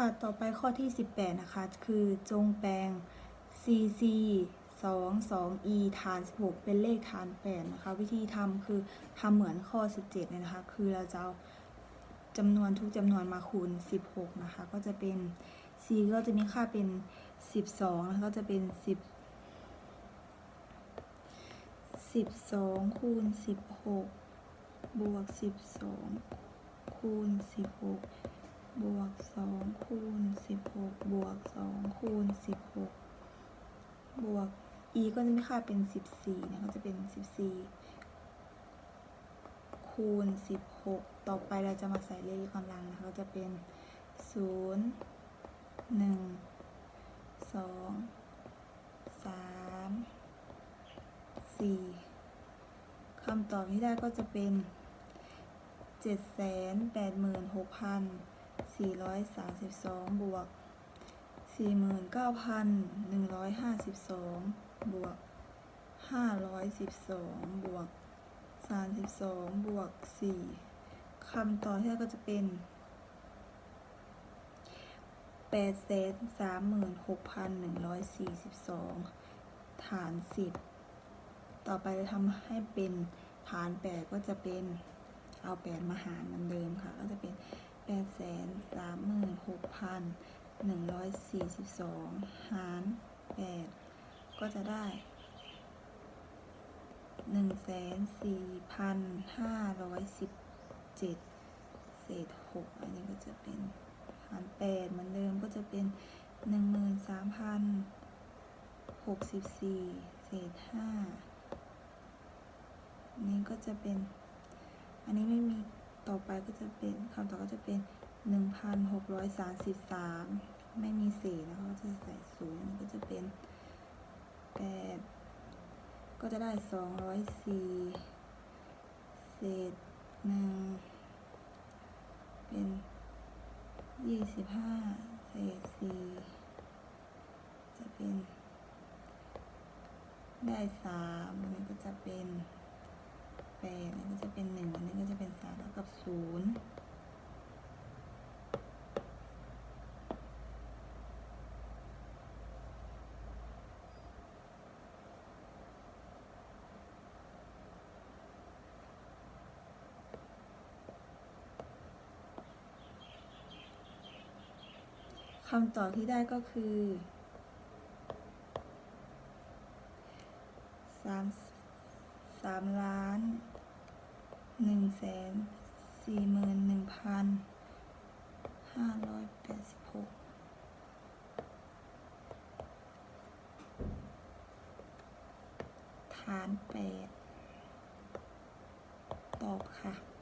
ค่ะ ต่อไปข้อที่ 18 นะคะ คือจงแปลง cc 2 2 e ฐาน 16 เป็นเลขฐาน 8 นะคะ วิธีทำคือทำเหมือนข้อ 17 เลยนะคะ คือเราจะเอาจำนวนทุกจำนวนมาคูณ 16 นะคะ ก็จะเป็น c ก็จะมีค่าเป็น 12 แล้วก็จะเป็น 10 12 คูณ 16 บวก 12 คูณ 16 บวกสองคูณสิบหกบวกสองคูณสิบหกบวก e ก็จะมีค่าเป็นสิบสี่นะก็จะเป็นสิบสี่คูณสิบหกต่อไปเราจะมาใส่เลขกำลังนะคะก็จะเป็นศูนย์หนึ่งสองสามสี่คำตอบที่ได้ก็จะเป็นเจ็ดแสนแปดหมื่นหกพัน 432 บวก 49,152 บวก 512 บวก 32 บวก 4คำต่อที่ก็จะเป็น 836,142 ฐาน 10 ต่อไปจะทำให้เป็นฐาน 8 ก็จะเป็นเอา 8 มาหารเหมือนเดิมค่ะ ก็จะเป็น แปดแสนสามหมื่นหกพันหนึ่งร้อยสี่สิบสองหารแปดก็จะได้หนึ่งแสนสี่พันห้าร้อยสิบเจ็ดเศษหกอันนี้ก็จะเป็นหารแปดเหมือนเดิมก็จะเป็นหนึ่งหมื่นสามพันหกสิบสี่เศษห้าอันนี้ก็จะเป็น อันนี้ไม่มี ต่อไปก็จะเป็นคำต่อก็จะเป็นหนึ่งพันหกร้อยสามสิบสามไม่มีเศษนะคะก็จะใส่ศูนย์ก็จะเป็นแปดก็จะได้สองร้อยสี่เศษหนึ่งเป็นยี่สิบห้าเศษสี่จะเป็น ได้สามอันก็จะเป็น แปดอันนี้ก็จะเป็นหนึ่งอันนี้ก็จะเป็นสามเท่ากับศูนย์ คำตอบที่ได้ก็คือสามสามล้านหนึ่งแสนสี่หมื่นหนึ่งพันห้าร้อยแปดสิบหกฐานแปดตอบค่ะ